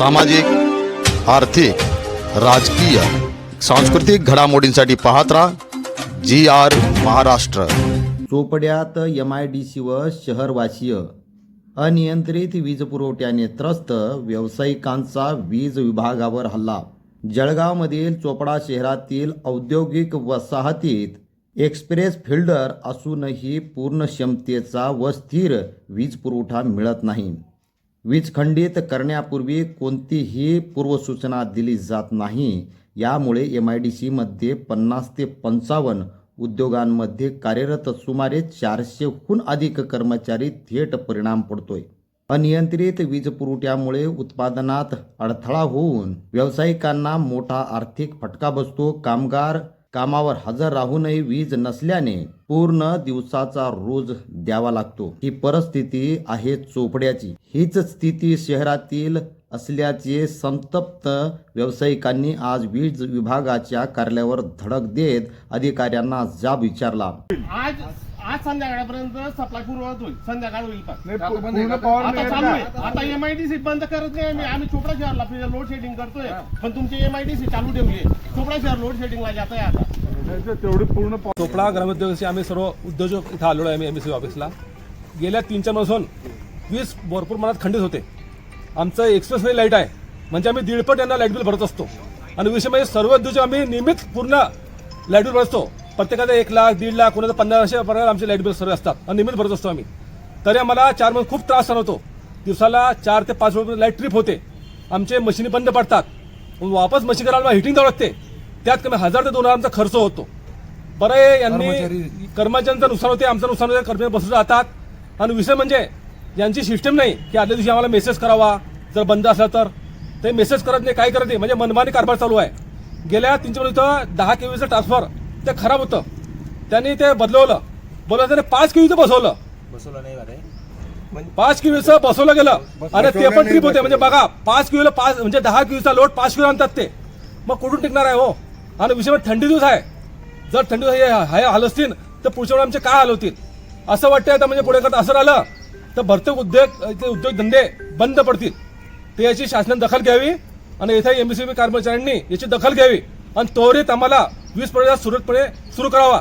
सामाजिक आर्थिक राजकीय सांस्कृतिक घडामोडींसाठी पाहत राहा जी आर महाराष्ट्र. चोपड्यात एम आय डी सी व शहरवासीय अनियंत्रित वीज पुरवठ्याने त्रस्त व्यावसायिकांचा वीज विभागावर हल्ला. जळगावमधील चोपडा शहरातील औद्योगिक वसाहतीत एक्सप्रेस फिल्डर असूनही पूर्ण क्षमतेचा व स्थिर वीज पुरवठा मिळत नाही. वीज खंडित करण्यापूर्वी कोणतीही पूर्वसूचना दिली जात नाही. यामुळे एम आय डी सीमध्ये पन्नास ते पंचावन्न उद्योगांमध्ये कार्यरत सुमारे चारशेहून अधिक कर्मचारी थेट परिणाम पडतोय. अनियंत्रित वीज पुरवठ्यामुळे उत्पादनात अडथळा होऊन व्यावसायिकांना मोठा आर्थिक फटका बसतो. कामगार कामावर हजर राहूनही वीज नसल्याने पूर्ण दिवसाचा रोज द्यावा लागतो. ही परिस्थिती आहे चोपड्याची. हीच स्थिती शहरातील असल्याचे संतप्त व्यावसायिकांनी आज वीज विभागाच्या कार्यालयावर धडक देत अधिकाऱ्यांना जाब विचारला. आज आज संध्याकाळपर्यंत सप्लाय पूर्ववत होईल. संध्याकाळ होईल पण. पूर्ण पॉवर आता चालू आहे. आता एमआयडीसी बंद करत नाही आम्ही. आम्ही चोपडा शहरला लोड शेडिंग करतोय. पण तुमची एमआयडीसी चालू ठेवली. आहे चोपडा शहर लोड शेडिंगला जात आहे आता तेवढी पूर्ण चोपडा ग्रामोद्योगाशी आम्ही सर्व उद्योजक इथं आलेलो आहे आम्ही एम एस सी ऑफिसला गेल्या तीन चार महिन्यापासून वीज भरपूर मनात खंडित होते. आमचं एक्सप्रेस वे लाइट आहे. म्हणजे आम्ही दीडपट यांना लाइट बिल भरत असतो. आणि विषय म्हणजे सर्व उद्योजक आम्ही नियमित पूर्ण लाइट बिल भरत. प्रत्येकाचं एक लाख दीड लाख कोणाचं अशा प्रकारे आमचे लाइट बिल सर्व असतात. आणि नियमित भरत असतो आम्ही. तरी आम्हाला चार महिने खूप त्रास सहन होतो दिवसाला चार ते पाच रुपये लाइट ट्रिप होते. आमचे मशीनी बंद पडतात. वापस मशीन करायला हिटिंग द्यावं लागते त्यात कमी हजार ते दोन हजार आमचा खर्च होतो. बरं यांनी कर्मचाऱ्यांचं नुकसान होते आमचं नुकसान होते कर्मचारी बसून राहतात. आणि विषय म्हणजे यांची सिस्टम नाही की आदल्या दिवशी आम्हाला मेसेज करावा. जर बंद असला तर. ते मेसेज करत नाही काही करत नाही. म्हणजे मनमानी कारभार चालू आहे. गेल्या तीनशे इथं दहा केवीचं ट्रान्सफर ते खराब होतं. त्यांनी ते बदलवलं. बोलवलं त्याने पाच केवीचं बसवलं. पाच किवीचं बसवलं गेलं. आणि ते पण ट्रिप होते. म्हणजे बघा पाच किलोला पाच म्हणजे दहा किलोचा लोट पाच किलो आणतात ते. मग कुठून टिकणार आहे हो? आणि विषय म्हणजे थंडी दिवस आहे. जर थंडी दिवस हे हे हाल असतील तर पुढच्या वेळी आमचे काय हाल होतील? असं वाटतंय आता म्हणजे पुढे करता असं राहिलं तर भरते उद्योग उद्योगधंदे बंद पडतील. ते याची शासनाने दखल घ्यावी आणि इथे एमबीसीबी कर्मचाऱ्यांनी याची दखल घ्यावी. आणि त्वरित आम्हाला वीज पुरवठा सुरळीतपणे सुरू करावा.